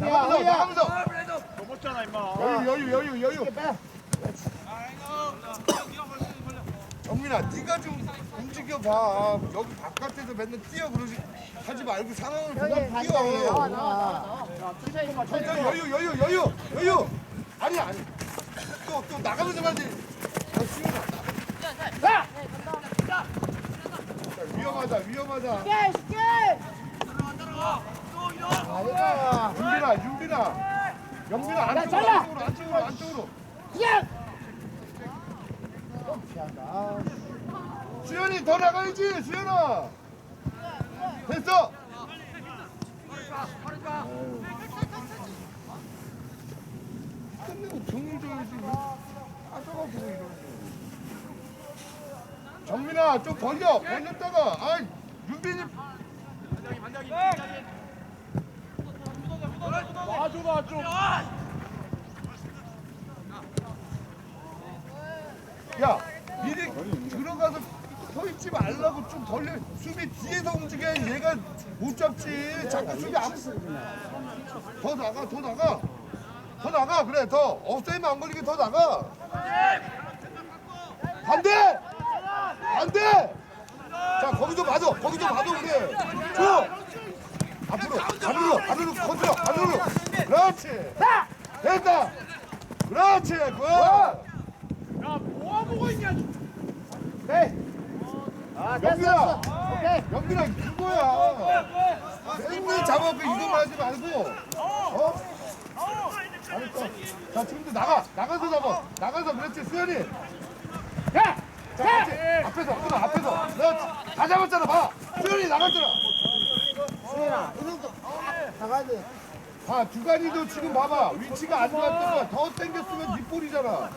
나가면서 나가면서 넘었잖아 임마 여유 여유 여유 여유 빼. 정민아 네가 좀 움직여봐 여기 바깥에서 맨날 뛰어 그러지 하지 말고 상황을 보고 뛰어. 천천히. 여유 여유 여유 여유 아니 아니 또 또 나가면서 가지 야 수현아 가. 자, 위험하다 위험하다. 아이고. 윤빈아 영빈아 안쪽으로 잘라. 안쪽으로 안쪽으로 안쪽으로. 그냥. 좀 피한다. 수현이 더 나가야지 수현아. 됐어. 끝내고 정리 줘야지 빠져가지고 이러는 거 정민아 좀 벌려. 벌렸다가. 아이 윤빈이 놔줘봐 좀야 미리 들어가서 서 있지 말라고 좀 벌려 수비 뒤에서 움직여 얘가 못 잡지. 자꾸 수비 안 더 나가 더 나가. 더 나가 그래 더. 업사이드 안 걸리게 더 나가. 반대 반대 자 거기도 맞아 거기도 맞아 그래 줘 앞으로 가르르 가르르 컨트롤 가르르 그렇지. 됐다. 그렇지 굿. 야 뭐하고 있냐 네. 아. 영빈아. 오케이. 영빈아 이거야? 맨날 잡아갖고 이거 말하지 말고. 어? 잘했어 자 지금도 나가. 나가서 잡아. 나가서 그렇지 수현이. 가. 자 그렇지 앞에서 앞에서 앞에서. 그렇지. 다 잡았잖아 봐. 수현이 나갔잖아 수현아 이놈도 나가야 돼. 봐 주간이도 지금 봐봐 위치가 안 좋았던 거야 더 당겼으면 뒷볼이잖아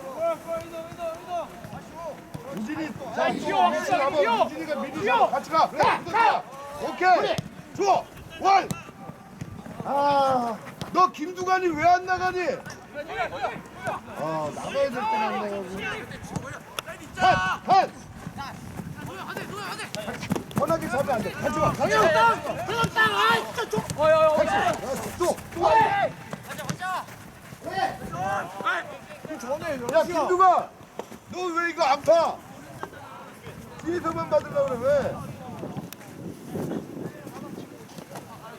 우진이 자 뛰어, 위치 뛰어, 뛰어. 우진이가 미리 뛰어. 잡아 같이 가 그래 그거야. 오케이 좋아 원 아. 너 김두관이 왜 안 나가니? 아 나가야 될 때는 안 나가고. 한! 한! 편하게 잡으면 안 돼. 가지 마. 강영! 그렇다. 아 진짜 좀. 같이. 또! 또! 야 전에 김두관! 너왜 이거 안 파? 뒤에서만 받으려고 그래 왜?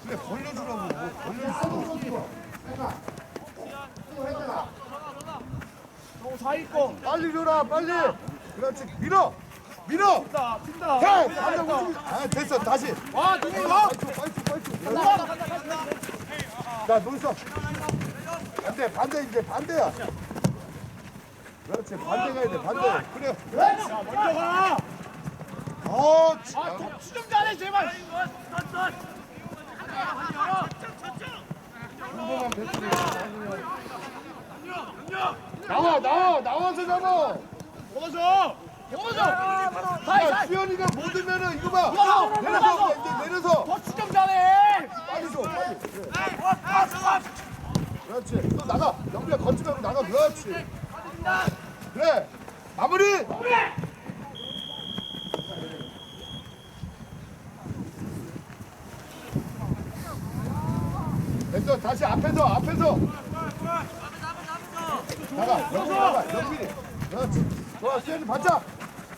그래 벌려주라고 뭐 벌려주라고 너 사이 거 빨리 줘라 빨리 그렇지 밀어 밀어! 뛴다 뛴다. 해! 한장 움직이 아 됐어 다시. 와 누구 와 빨리 줘 빨리 줘자 논서 반대 반대 이제 반대야. 그렇지 반대 가야 돼 반대. 그래. 자 먼저 가. 어 참. 아, 접수 좀 잘해 제발. 나와 나와 나와서 잡아. 먹어줘. 야 수현이가 못 오면은 이거 봐. 올라가, 내려서 올라가. 이제 내려서. 접수 좀 잘해. 빨리 줘 빨리. 그래. 그렇지. 또 나가. 영비야 걷지 말고 나가. 그렇지. 그래. 마무리. 됐어. 다시 앞에서 앞에서. 나가. 영빈이 나가. 영빈이. 그렇지. 좋아 수현이 반짝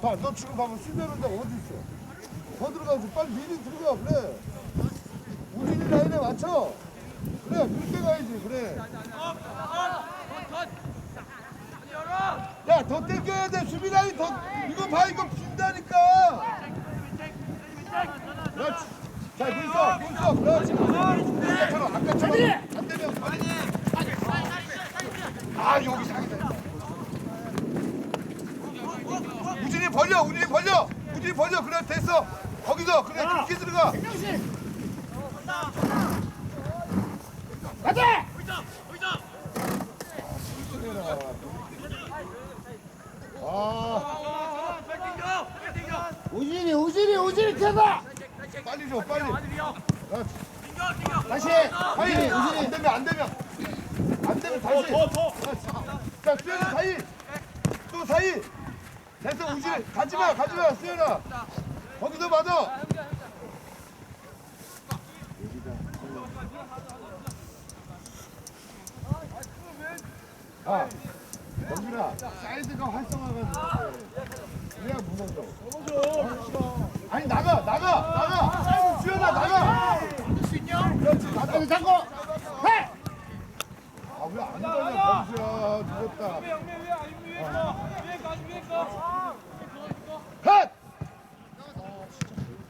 자, 너 지금 봐봐 수비하는데 어디 있어? 더 들어가서 빨리 미리 들어가 그래. 우진이 라인에 맞춰. 그래, 그렇게 가야지 그래. 야, 더 땡겨야 돼. 수비 라인 더. 이거 봐, 이거 빈다니까. 그렇지. 자, 눈썹, 눈썹, 그렇지. 아까처럼, 아까처럼. 안 되면. 아, 여기 사 벌려 우리 벌려. 우리 벌려. 그래 됐어. 거기서 그래 그렇게 들어가. 맞아 아. 우진이 우진이 우진이 켜봐! 빨리 줘 빨리. 다시! 빨리 우진이 안 되면 안 되면. 안 되면 다시. 자 뛰어 사이 또 사이 됐어 우진 가지마 가지마 수현아 거기서 맞아 아 영준아 사이드가 활성화가 그래야 무너져 아니 나가 나가 나가 수현아 나가 그렇지 나가 여기 잡고. 해. 아왜안 가냐 범수야 죽었다 컷!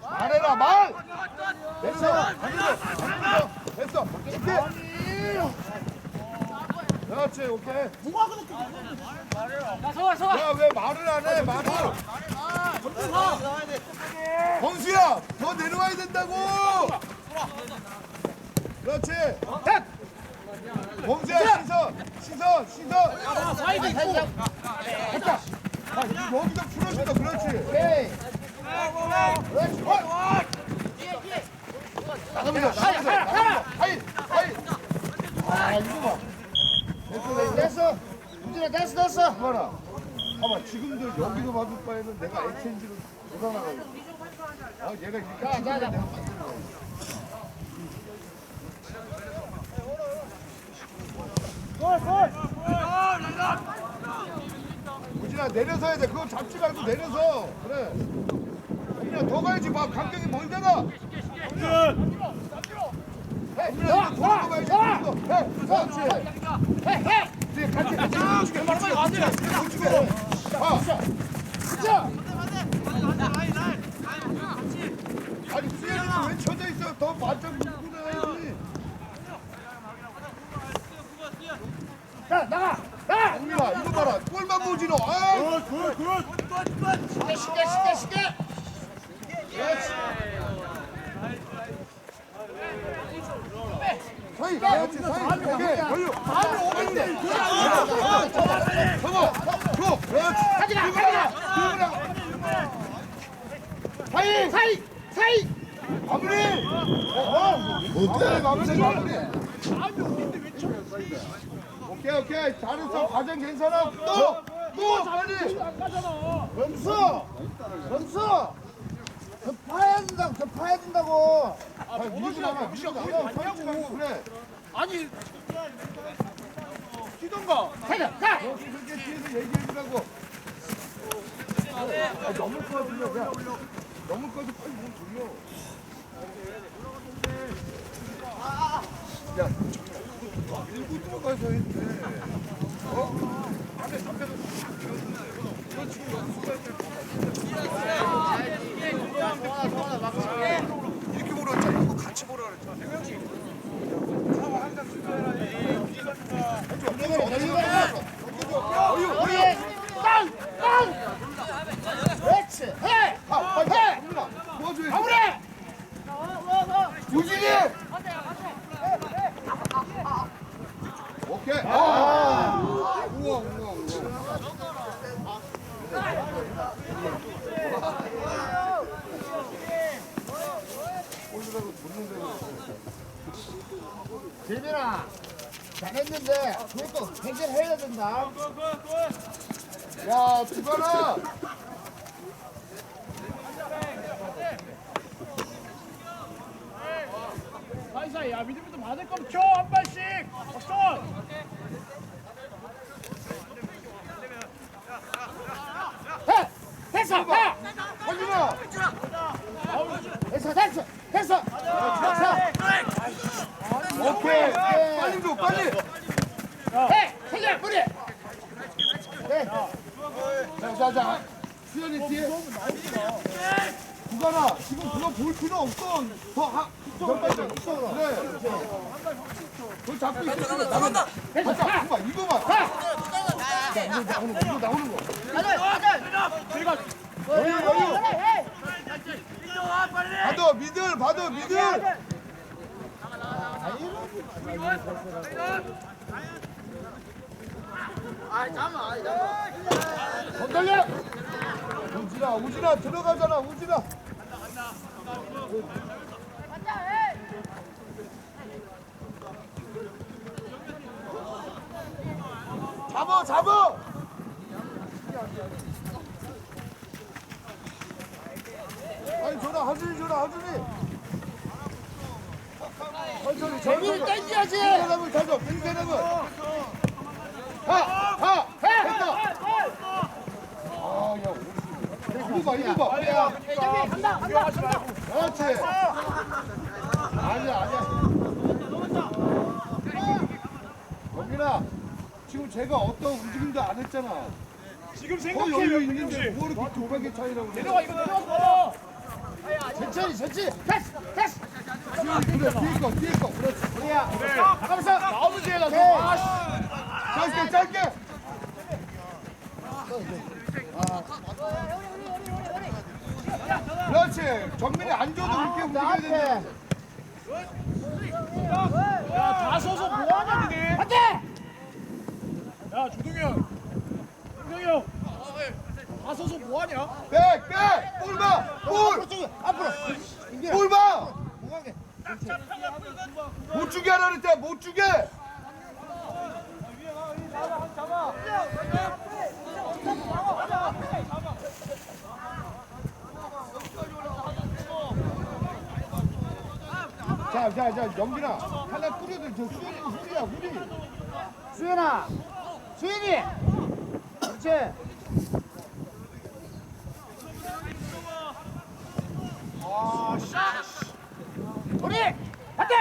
말해라 말! 됐어 됐어 됐어 오케이 그렇지 오케이 서가 서가 야왜 말을 안해 말을 범수야 더 내려와야 된다고 그렇지 셋! 범수야 시선 시선 시선 사이드 있고 됐다 아, 여기서 풀어준다 그렇지 오케이. 그렇지 컷! 나갑니다 나갑니다 하이 하이 아 이거 봐 됐어 됐어 됐어. 우진아 됐어 됐어. 봐라 봐봐 지금도 여기서 받을 바에는 내가 엑스체인지로 도망나가고. 아 얘가 이렇게 자. 내가 거야 우진아 내려서 해야 돼. 그거 잡지 말고 내려서. 그래. 그냥 더 가야지. 봐 간격이 멀잖아. 봐야지. 이거. 해 그렇지 같이 같이. 움직여 움직여 아 자. 아니 수현이는. 아니 오는데. 잡아. 줘. 그렇지. 가지가 가지가. 사이 사이 사이. 마무리. 어때? 마무리 마무리. 오케이 오케이 잘했어. 과정 괜찮아. 또또 빨리. 범수. 범수. 급파야 된다고 급파야 된다고. 아 밀고 나가 밀고 나가. 말고 그래. 아니 뛰던가 가자 가. 너 그렇게 뒤에서 얘기해 주라고. 아, 넘을 거 같으면 그냥 넘을 거도 빨리 몸 돌려. 야, 밀고 들어가서 돼. 어? 앞에 앞에서 이렇게 보라 했잖아. 이거 같이 보라 그랬잖아. 세 명씩. 사과 한잔 주세요. 어유 우리 어유. 땅 땅. 그렇지. 해. 아, 빨리 해. 도와줘야지. 마무리. 우진이! 오케이. 아. 우와, 우와, 우와. 꼴리라고 줬는데. 재민아 그것도 해결해야 된다. 야! 사이사이 야 미드부터 받을 거면 켜 한 발씩 어떤 해. 됐어. 해. 확인아! 됐어 됐어 됐어. 오케이. 빨리 줘, 빨리! 해. 해결 뿌리. 네. 자, 자, 자. 수현이 뒤에. 두가라, 지금 그거 볼 필요 없어. 더 하, 더 빨리 없어. 그래. 너 잡고 있으면 나간다. 됐어. 자, 가. 이거 봐, 이거 봐. 이거 나오는 거, 이거 나오는 거. 여유, 여유. 받아, 미들, 받아, 미들. 건달려! 우진아, 우진아 들어가잖아, 우진아. 잡아, 잡아. 아니 전화 하준이 전화 하준이. 천천히, 재미를 땡겨야지. 1세대분 가져, 1세대분. 가! 이거 봐 이거. 봐 간다 간다 그렇지. 아니야 아니야. 영민아 지금 제가 어떤 움직임도 안 했잖아. 지금 거의 생각해 여유 있는데 씨뭐 이렇게 급하게 차이라고 그래 내려와 이거 내려와 천천히 천천히. 됐어 됐어. 그래 뒤에 거 뒤에 거. 그렇지. 우리야. 그래 나가면서. 나오는 뒤에 가서. 아씨. 짧게 짧게 그렇지 정민이 안 줘도 그렇게 움직여야 앞에. 되는데 야다 서서 뭐 하냐 니네 안돼. 야 조동이 형 조동이 형 다 서서 뭐 하냐 백 백 볼 봐 볼 앞으로 쭉 앞으로. 인규야. 볼 봐! 못 가게. 못 주게 하라 그랬다 못 주게 자 자 자 영빈아 하나 뿌려도 저 수현이 후리야 후리 수연아. 수연이. 그렇지. 우리 안돼.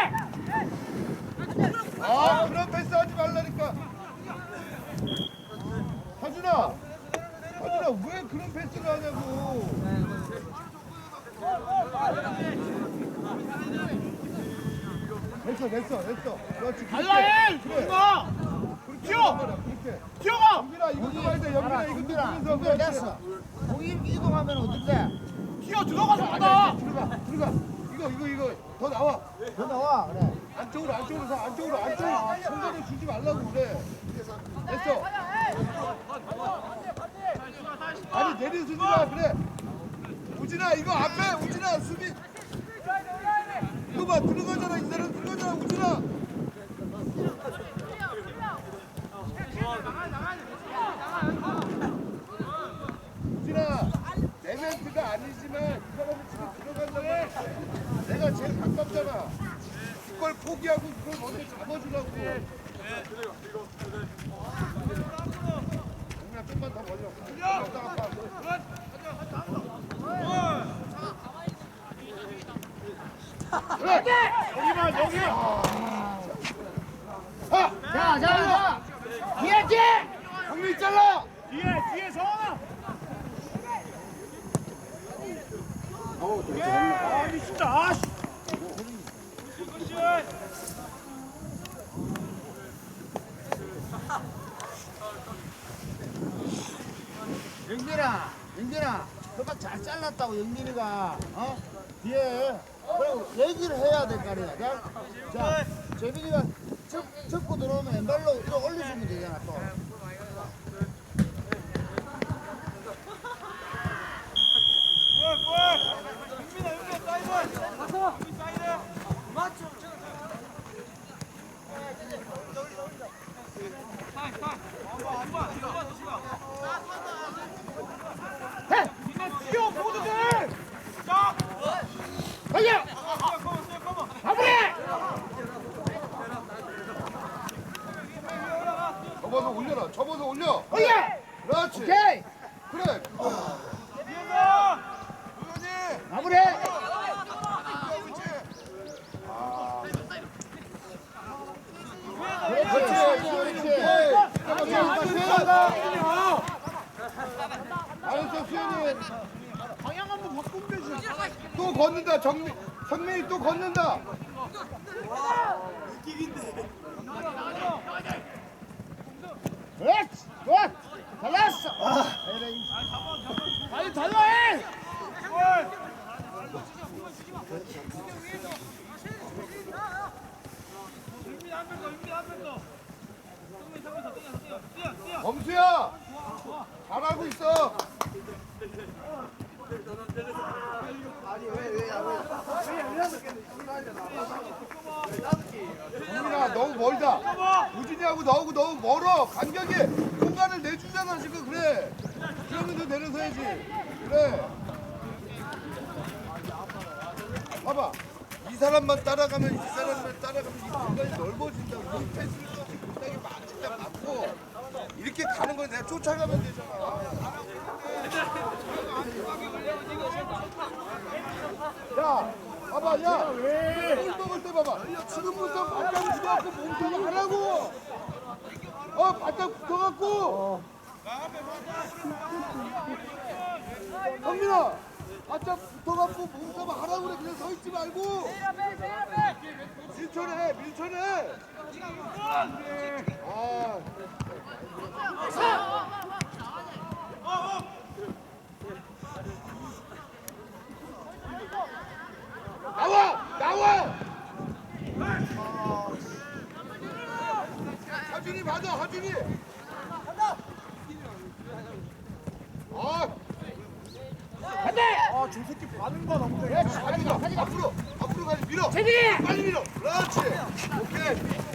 아 그런 패스 하지 말라니까 하준아 하준아 왜 그런 패스를 하냐고 됐어 됐어 됐어 그렇지 달라 해 그래 누가 뛰어 뛰어가 영빈아 이거 좀 해야 돼 영빈아 이거 좀 인규야. 보면서 그렇지. 됐어. 거기 이동하면 어딘데? 뛰어 들어가서 받아 아니, 들어가 들어가 이거 이거 이거 더 나와 더 나와 그래. 안쪽으로 안쪽으로 가 안쪽으로 안쪽으로 손전에 주지 말라고 그래 됐어 아니 내려서지 마 그래 우진아 이거 앞에 우진아 수비 이거 봐 들어가잖아 이 사람. 들어가잖아 우진아. 우진아 내 멘트가 아니지만 이 사람이 지금 들어간다고 내가 제일 가깝잖아. 그걸 포기하고 그걸 먼저 잡아주라고 그냥 좀만 더 벌려 왔다 갔다 하고. 여기만 여기 하! 자, 자, 자. 뒤에 뒤에. 형님 잘라! 뒤에 뒤에 성환아 아니 진짜 아씨 영빈아, 영빈아, 그만 잘 잘랐다고 영빈이가 어 뒤에 그리고 얘기를 해야 될 거 아니야. 자, 자, 재민이가 chấp, chấp고 들어오면 왼발로 올려주면 되잖아 또. 봐봐. 이 사람만 따라가면 이 사람만 따라가면 이 공간이 넓어진다고. 이 패스를 좀 공간이 맞진다 맞고 이렇게 가는 건 내가 쫓아가면 되잖아. 야 봐봐 야골 먹을 때 봐봐. 지금부터 발짝 붙어갖고 몸통을 하라고. 어 바짝 붙어갖고 성민아 바짝 붙어갖고 몸싸움 하라고 그래. 그냥 서 있지 말고. 밀쳐내 밀쳐내. 아. 맞아 하준이 아 아 저 새끼 반응 봐 너무 돼 하준아 앞으로. 앞으로 가지 밀어. 재진이 빨리 밀어. 그렇지. 오케이